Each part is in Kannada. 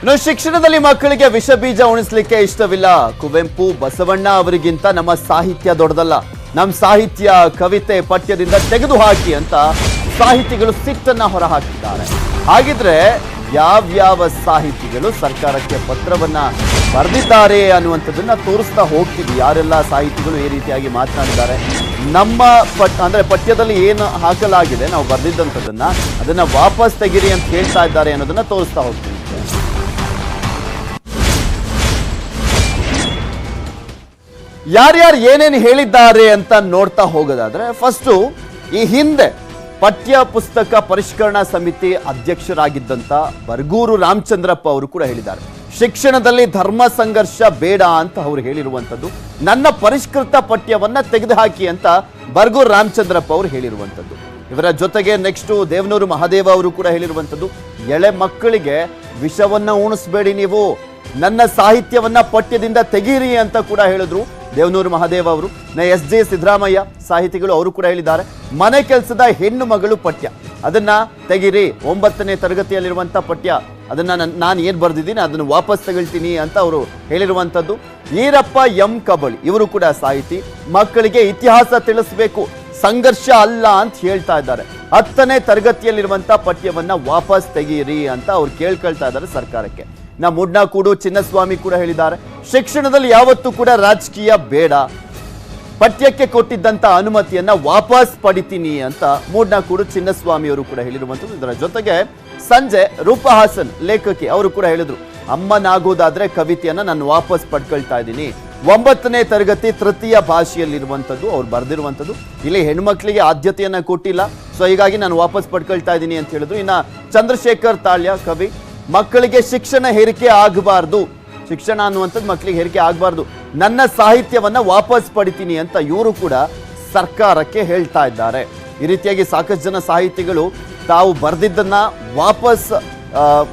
ಇನ್ನು ಶಿಕ್ಷಣದಲ್ಲಿ ಮಕ್ಕಳಿಗೆ ವಿಷ ಬೀಜ ಉಣಿಸ್ಲಿಕ್ಕೆ ಇಷ್ಟವಿಲ್ಲ. ಕುವೆಂಪು, ಬಸವಣ್ಣ ಅವರಿಗಿಂತ ನಮ್ಮ ಸಾಹಿತ್ಯ ದೊಡ್ಡದಲ್ಲ. ನಮ್ಮ ಸಾಹಿತ್ಯ ಕವಿತೆ ಪಠ್ಯದಿಂದ ತೆಗೆದುಹಾಕಿ ಅಂತ ಸಾಹಿತಿಗಳು ಸಿಟ್ಟನ್ನ ಹೊರಹಾಕಿದ್ದಾರೆ. ಹಾಗಿದ್ರೆ ಯಾವ್ಯಾವ ಸಾಹಿತಿಗಳು ಸರ್ಕಾರಕ್ಕೆ ಪತ್ರವನ್ನ ಬರೆದಿದ್ದಾರೆ ಅನ್ನುವಂಥದ್ದನ್ನ ತೋರಿಸ್ತಾ ಹೋಗ್ತೀವಿ. ಯಾರೆಲ್ಲ ಸಾಹಿತಿಗಳು ಈ ರೀತಿಯಾಗಿ ಮಾತನಾಡಿದ್ದಾರೆ. ನಮ್ಮ ಪಟ್ ಅಂದ್ರೆ ಪಠ್ಯದಲ್ಲಿ ಏನು ಹಾಕಲಾಗಿದೆ, ನಾವು ಬರೆದಿದ್ದಂಥದ್ದನ್ನ ಅದನ್ನ ವಾಪಸ್ ತೆಗಿರಿ ಅಂತ ಕೇಳ್ತಾ ಇದ್ದಾರೆ ಅನ್ನೋದನ್ನ ತೋರಿಸ್ತಾ ಹೋಗ್ತೀವಿ. ಯಾರ್ಯಾರು ಏನೇನು ಹೇಳಿದ್ದಾರೆ ಅಂತ ನೋಡ್ತಾ ಹೋಗೋದಾದ್ರೆ ಫಸ್ಟು ಈ ಹಿಂದೆ ಪಠ್ಯ ಪುಸ್ತಕ ಪರಿಷ್ಕರಣಾ ಸಮಿತಿ ಅಧ್ಯಕ್ಷರಾಗಿದ್ದಂಥ ಬರ್ಗೂರು ರಾಮಚಂದ್ರಪ್ಪ ಅವರು ಕೂಡ ಹೇಳಿದ್ದಾರೆ. ಶಿಕ್ಷಣದಲ್ಲಿ ಧರ್ಮ ಸಂಘರ್ಷ ಬೇಡ ಅಂತ ಅವರು ಹೇಳಿರುವಂಥದ್ದು ನನ್ನ ಪರಿಷ್ಕೃತ ಪಠ್ಯವನ್ನ ತೆಗೆದುಹಾಕಿ ಅಂತ ಬರ್ಗೂರು ರಾಮಚಂದ್ರಪ್ಪ ಅವರು ಹೇಳಿರುವಂಥದ್ದು ಇವರ ಜೊತೆಗೆ ನೆಕ್ಸ್ಟು ದೇವನೂರು ಮಹಾದೇವ ಅವರು ಕೂಡ ಹೇಳಿರುವಂಥದ್ದು ಎಳೆ ಮಕ್ಕಳಿಗೆ ವಿಷವನ್ನು ಉಣಿಸ್ಬೇಡಿ ನೀವು, ನನ್ನ ಸಾಹಿತ್ಯವನ್ನ ಪಠ್ಯದಿಂದ ತೆಗೀರಿ ಅಂತ ಕೂಡ ಹೇಳಿದ್ರು. ದೇವನೂರು ಮಹಾದೇವ ಅವರು ಎಸ್ ಜೆ ಸಿದ್ದರಾಮಯ್ಯ ಸಾಹಿತಿಗಳು ಅವರು ಕೂಡ ಹೇಳಿದ್ದಾರೆ. ಮನೆ ಕೆಲಸದ ಹೆಣ್ಣು ಮಗಳು ಪಠ್ಯ. ಅದನ್ನ ತೆಗಿರಿ, ಒಂಬತ್ತನೇ ತರಗತಿಯಲ್ಲಿರುವಂಥ ಪಠ್ಯ. ಅದನ್ನ ನಾನು ಏನು ಬರೆದಿದ್ದೀನಿ, ಅದನ್ನು ವಾಪಸ್ ತಗೊಳ್ತೀನಿ ಅಂತ ಅವರು ಹೇಳಿರುವಂಥದ್ದು ಈರಪ್ಪ ಎಂ ಕಬಳಿ, ಇವರು ಕೂಡ ಸಾಹಿತಿ. ಮಕ್ಕಳಿಗೆ ಇತಿಹಾಸ ತಿಳಿಸ್ಬೇಕು, ಸಂಘರ್ಷ ಅಲ್ಲ ಅಂತ ಹೇಳ್ತಾ ಇದ್ದಾರೆ. ಹತ್ತನೇ ತರಗತಿಯಲ್ಲಿರುವಂಥ ಪಠ್ಯವನ್ನು ವಾಪಸ್ ತೆಗೀರಿ ಅಂತ ಅವ್ರು ಕೇಳ್ಕೊಳ್ತಾ ಇದ್ದಾರೆ ಸರ್ಕಾರಕ್ಕೆ. ನಾ ಮುಡ್ನಾಕೂಡು ಚಿನ್ನಸ್ವಾಮಿ ಕೂಡ ಹೇಳಿದ್ದಾರೆ. ಶಿಕ್ಷಣದಲ್ಲಿ ಯಾವತ್ತೂ ಕೂಡ ರಾಜಕೀಯ ಬೇಡ. ಪಠ್ಯಕ್ಕೆ ಕೊಟ್ಟಿದ್ದಂತ ಅನುಮತಿಯನ್ನ ವಾಪಸ್ ಪಡಿತೀನಿ ಅಂತ ಮೂಡ್ನಾಕೂಡು ಚಿನ್ನಸ್ವಾಮಿ ಅವರು ಕೂಡ ಹೇಳಿರುವಂಥದ್ದು. ಇದರ ಜೊತೆಗೆ ಸಂಜೆ ರೂಪಹಾಸನ್ ಲೇಖಕಿ ಅವರು ಕೂಡ ಹೇಳಿದ್ರು, ಅಮ್ಮನಾಗೋದಾದ್ರೆ ಕವಿತೆಯನ್ನ ನಾನು ವಾಪಸ್ ಪಡ್ಕೊಳ್ತಾ ಇದ್ದೀನಿ. ಒಂಬತ್ತನೇ ತರಗತಿ ತೃತೀಯ ಭಾಷೆಯಲ್ಲಿರುವಂಥದ್ದು, ಅವ್ರು ಬರೆದಿರುವಂಥದ್ದು. ಇಲ್ಲಿ ಹೆಣ್ಮಕ್ಳಿಗೆ ಆದ್ಯತೆಯನ್ನು ಕೊಟ್ಟಿಲ್ಲ. ಸೊ, ಹೀಗಾಗಿ ನಾನು ವಾಪಸ್ ಪಡ್ಕೊಳ್ತಾ ಇದ್ದೀನಿ ಅಂತ ಹೇಳಿದ್ರು. ಇನ್ನು ಚಂದ್ರಶೇಖರ್ ತಾಳ್ಯ, ಕವಿ ಮಕ್ಕಳಿಗೆ ಶಿಕ್ಷಣ ಹೇರಿಕೆ ಆಗಬಾರ್ದು. ಶಿಕ್ಷಣ ಅನ್ನುವಂಥದ್ದು ಮಕ್ಕಳಿಗೆ ಹೇರಿಕೆ ಆಗಬಾರ್ದು. ನನ್ನ ಸಾಹಿತ್ಯವನ್ನು ವಾಪಸ್ ಪಡಿತೀನಿ ಅಂತ ಇವರು ಕೂಡ ಸರ್ಕಾರಕ್ಕೆ ಹೇಳ್ತಾ ಇದ್ದಾರೆ. ಈ ರೀತಿಯಾಗಿ ಸಾಕಷ್ಟು ಜನ ಸಾಹಿತಿಗಳು ತಾವು ಬರೆದಿದ್ದನ್ನು ವಾಪಸ್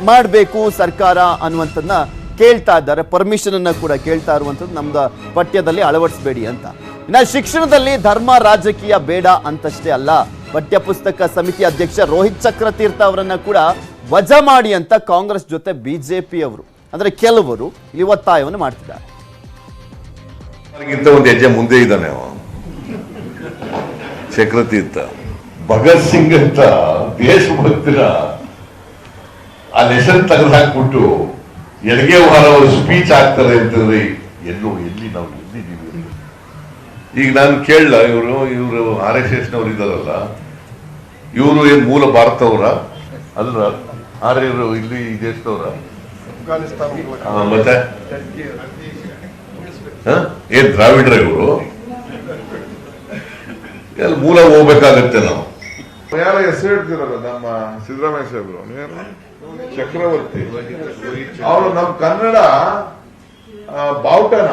ಮಾಡಬೇಕು ಸರ್ಕಾರ ಅನ್ನುವಂಥದ್ದನ್ನ ಕೇಳ್ತಾ ಇದ್ದಾರೆ. ಪರ್ಮಿಷನನ್ನು ಕೂಡ ಕೇಳ್ತಾ ಇರುವಂಥದ್ದು ನಮ್ದು ಪಠ್ಯದಲ್ಲಿ ಅಳವಡಿಸಬೇಡಿ ಅಂತ. ಇನ್ನು ಶಿಕ್ಷಣದಲ್ಲಿ ಧರ್ಮ, ರಾಜಕೀಯ ಬೇಡ ಅಂತಷ್ಟೇ ಅಲ್ಲ. ಪಠ್ಯ ಪುಸ್ತಕ ಸಮಿತಿ ಅಧ್ಯಕ್ಷ ರೋಹಿತ್ ಚಕ್ರತೀರ್ಥ ಅವರನ್ನು ಕೂಡ ವಜಾ ಮಾಡಿ ಅಂತ ಕಾಂಗ್ರೆಸ್ ಜೊತೆ ಬಿಜೆಪಿ ಅವರು ಅಂದ್ರೆ ಕೆಲವರು ಇಲ್ಲಿ ಒತ್ತಾಯವನ್ನು ಮಾಡ್ತಿದ್ದಾರೆ. ಒಂದು ಹೆಜ್ಜೆ ಮುಂದೆ ಇದ್ದಾನೆ ಚಕ್ರತೀರ್ಥ ಭಗತ್ ಸಿಂಗ್ ಅಂತ ದೇಶಭಕ್ತರ ಆ ಲೆಸನ್ ತೆಗೆದಾಕ್ಬಿಟ್ಟು ಎಡಗೆ ವಾರ ಅವರು ಸ್ಪೀಚ್ ಆಗ್ತಾರೆ ಅಂತಂದ್ರೆ ಎಲ್ಲೋ ಎಲ್ಲಿ ನಾವು ಅಂತ. ಈಗ ನಾನು ಕೇಳಲ್ಲ ಇವರು ಇವರು ಆರ್ ಎಸ್ ಎಸ್ ನವರು ಇದಾರಲ್ಲ ಇವರು ಏನು ಮೂಲ ಭಾರತವರ? ಅಲ್ಲ ಆರ್ಯರು ಇಲ್ಲಿ ದೇಶದವರ? ಮತ್ತೆ? ಏನ್ ದ್ರಾವಿಡ್ರ ಇವರು? ಎಲ್ಲಿ ಮೂಲ ಹೋಗ್ಬೇಕಾಗತ್ತೆ ನಾವು. ಯಾರ ಹೆಸರು ಹೇಳ್ತಿರಲ್ಲ ನಮ್ಮ ಸಿದ್ದರಾಮಯ್ಯ ಸಾಹೇಬರು? ಚಕ್ರವರ್ತಿ. ಅವರು ನಮ್ಮ ಕನ್ನಡ ಬಾವುಟನ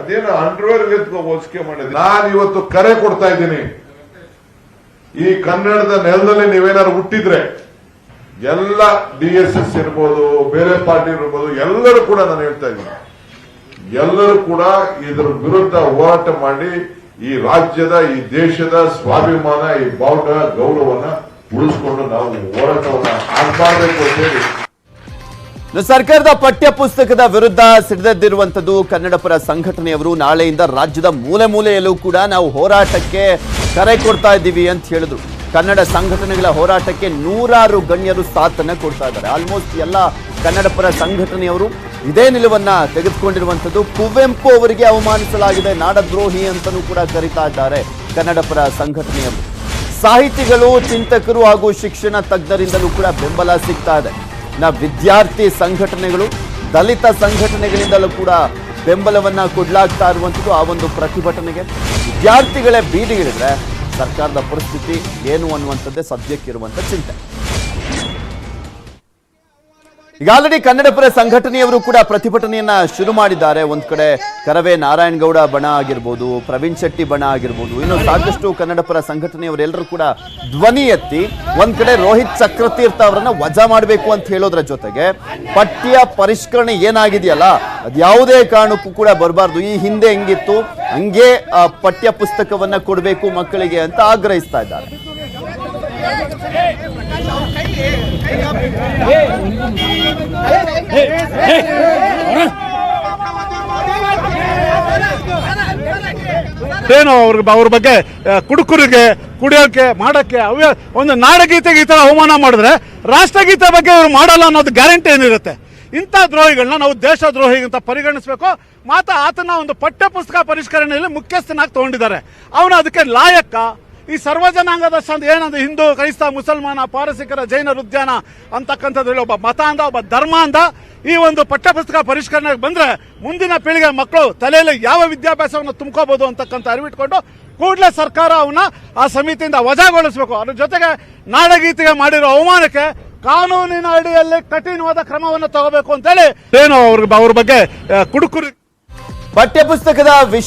ಅದೇನೋ ಅಂಡರ್ವೇರ್ ಹೋಲಿಕೆ ಮಾಡಿದ್ರು. ನಾನು ಇವತ್ತು ಕರೆ ಕೊಡ್ತಾ ಇದ್ದೀನಿ. ಈ ಕನ್ನಡದ ನೆಲದಲ್ಲಿ ನೀವೇನಾದ್ರು ಹುಟ್ಟಿದ್ರೆ ಎಲ್ಲ ಡಿ ಎಸ್ ಎಸ್ ಇರ್ಬೋದು, ಬೇರೆ ಪಾರ್ಟಿ ಇರ್ಬೋದು, ಎಲ್ಲರೂ ಕೂಡ ನಾನು ಹೇಳ್ತಾ ಇದ್ದೀನಿ. ಎಲ್ಲರೂ ಕೂಡ ಇದರ ವಿರುದ್ಧ ಹೋರಾಟ ಮಾಡಿ ಈ ರಾಜ್ಯದ, ಈ ದೇಶದ ಸ್ವಾಭಿಮಾನ, ಈ ಬಾವುಟ ಗೌರವನ ಉಳಿಸಿಕೊಂಡು ನಾವು ಹೋರಾಟವನ್ನ ಆಗ್ಬಾರ್ದು ಅಂತ ಹೇಳಿ. ಸರ್ಕಾರದ ಪಠ್ಯ ಪುಸ್ತಕದ ವಿರುದ್ಧ ಸಿಡಿದೆದ್ದಿರುವಂತದ್ದು ಕನ್ನಡ ಪರ ಸಂಘಟನೆಯವರು ನಾಳೆಯಿಂದ ರಾಜ್ಯದ ಮೂಲೆ ಮೂಲೆಯಲ್ಲೂ ಕೂಡ ನಾವು ಹೋರಾಟಕ್ಕೆ ಕರೆ ಕೊಡ್ತಾ ಇದ್ದೀವಿ ಅಂತ ಹೇಳಿದ್ರು. ಕನ್ನಡ ಸಂಘಟನೆಗಳ ಹೋರಾಟಕ್ಕೆ ನೂರಾರು ಗಣ್ಯರು ಸಾಥನ್ನು ಕೊಡ್ತಾ ಇದ್ದಾರೆ. ಆಲ್ಮೋಸ್ಟ್ ಎಲ್ಲ ಕನ್ನಡ ಪರ ಸಂಘಟನೆಯವರು ಇದೇ ನಿಲುವನ್ನ ತೆಗೆದುಕೊಂಡಿರುವಂಥದ್ದು. ಕುವೆಂಪು ಅವರಿಗೆ ಅವಮಾನಿಸಲಾಗಿದೆ. ನಾಡದ್ರೋಹಿ ಅಂತಲೂ ಕೂಡ ಕರೀತಾ ಇದ್ದಾರೆ ಕನ್ನಡ ಪರ ಸಂಘಟನೆಯವರು. ಸಾಹಿತಿಗಳು, ಚಿಂತಕರು ಹಾಗೂ ಶಿಕ್ಷಣ ತಜ್ಞರಿಂದಲೂ ಕೂಡ ಬೆಂಬಲ ಸಿಗ್ತಾ ಇದೆ. ನಾ ವಿದ್ಯಾರ್ಥಿ ಸಂಘಟನೆಗಳು, ದಲಿತ ಸಂಘಟನೆಗಳಿಂದಲೂ ಕೂಡ ಬೆಂಬಲವನ್ನು ಕೊಡ್ಲಾಗ್ತಾ ಇರುವಂಥದ್ದು ಆ ಒಂದು ಪ್ರತಿಭಟನೆಗೆ. ವಿದ್ಯಾರ್ಥಿಗಳೇ ಬೀದಿಗಿಳಿದ್ರೆ ಸರ್ಕಾರದ ಪರಿಸ್ಥಿತಿ ಏನು ಅನ್ನುವಂಥದ್ದೇ ಸದ್ಯಕ್ಕಿರುವಂಥ ಚಿಂತೆ. ಈಗ ಆಲ್ರೆಡಿ ಸಂಘಟನೆಯವರು ಕೂಡ ಪ್ರತಿಭಟನೆಯನ್ನ ಶುರು ಮಾಡಿದ್ದಾರೆ ಒಂದ್ ಕಡೆ ಕರವೇ ನಾರಾಯಣಗೌಡ ಬಣ ಆಗಿರ್ಬೋದು, ಪ್ರವೀಣ್ ಶೆಟ್ಟಿ ಬಣ ಆಗಿರ್ಬೋದು, ಇನ್ನು ಸಾಕಷ್ಟು ಕನ್ನಡಪರ ಸಂಘಟನೆಯವರೆಲ್ಲರೂ ಕೂಡ ಧ್ವನಿ ಎತ್ತಿ, ಒಂದ್ ಕಡೆ ರೋಹಿತ್ ಚಕ್ರತೀರ್ಥ ಅವರನ್ನ ವಜಾ ಮಾಡಬೇಕು ಅಂತ ಹೇಳೋದ್ರ ಜೊತೆಗೆ ಪಠ್ಯ ಪರಿಷ್ಕರಣೆ ಏನಾಗಿದೆಯಲ್ಲ ಅದ್ಯಾವುದೇ ಕಾರಣಕ್ಕೂ ಕೂಡ ಬರಬಾರ್ದು ಈ ಹಿಂದೆ ಹೆಂಗಿತ್ತು, ಹಂಗೆ ಪಠ್ಯ ಪುಸ್ತಕವನ್ನ ಕೊಡಬೇಕು ಮಕ್ಕಳಿಗೆ ಅಂತ ಆಗ್ರಹಿಸ್ತಾ ಇದ್ದಾರೆ! ಏನು ಅವ್ರ ಅವ್ರ ಬಗ್ಗೆ ಕುಡುಕುರಿಗೆ, ಕುಡಿಯೋಕೆ, ಮಾಡಕ್ಕೆ, ಅವ್ಯ ಒಂದು ನಾಡಗೀತೆಗೆ ಈ ತರ ಅವಮಾನ ಮಾಡಿದ್ರೆ ರಾಷ್ಟ್ರಗೀತೆ ಬಗ್ಗೆ ಇವ್ರು ಮಾಡಲ್ಲ ಅನ್ನೋದು ಗ್ಯಾರಂಟಿ ಏನಿರುತ್ತೆ? ಇಂಥ ದ್ರೋಹಿಗಳನ್ನ ನಾವು ದೇಶ ದ್ರೋಹಿ ಅಂತ ಪರಿಗಣಿಸಬೇಕು. ಮಾತ್ರ ಆತನ ಒಂದು ಪಠ್ಯ ಪುಸ್ತಕ ಪರಿಷ್ಕರಣೆಯಲ್ಲಿ ಮುಖ್ಯಸ್ಥನಾಗಿ ತಗೊಂಡಿದ್ದಾರೆ. ಅವನು ಅದಕ್ಕೆ ಲಾಯಕ್ಕ ಈ ಸರ್ವಜನಾಂಗದ ಸಂತ ಏನಂದ್ರೆ ಹಿಂದೂ, ಕ್ರೈಸ್ತ, ಮುಸಲ್ಮಾನ, ಪಾರಸಿಕರ, ಜೈನ ಉದ್ಯಾನ ಅಂತಕ್ಕಂಥದ್ರಲ್ಲಿ ಒಬ್ಬ ಮತ ಅಂದ ಒಬ್ಬ ಧರ್ಮ ಅಂದ ಈ ಒಂದು ಪಠ್ಯಪುಸ್ತಕ ಪರಿಷ್ಕರಣೆಗೆ ಬಂದ್ರೆ ಮುಂದಿನ ಪೀಳಿಗೆ ಮಕ್ಕಳು ತಲೆಯಲ್ಲಿ ಯಾವ ವಿದ್ಯಾಭ್ಯಾಸವನ್ನು ತುಂಬಕೋಬಹುದು ಅಂತಕ್ಕಂಥ ಅರಿವಿಟ್ಕೊಂಡು ಕೂಡಲೇ ಸರ್ಕಾರ ಅವನ್ನ ಆ ಸಮಿತಿಯಿಂದ ವಜಾಗೊಳಿಸಬೇಕು. ಅದ್ರ ಜೊತೆಗೆ ನಾಡಗೀತೆಗೆ ಮಾಡಿರೋ ಅವಮಾನಕ್ಕೆ ಕಾನೂನಿನ ಅಡಿಯಲ್ಲಿ ಕಠಿಣವಾದ ಕ್ರಮವನ್ನು ತಗೋಬೇಕು ಅಂತೇಳಿ ಏನು ಅವ್ರ ಅವ್ರ ಬಗ್ಗೆ ಕುಡುಕರು ಪಠ್ಯಪುಸ್ತಕದ ವಿಷಯ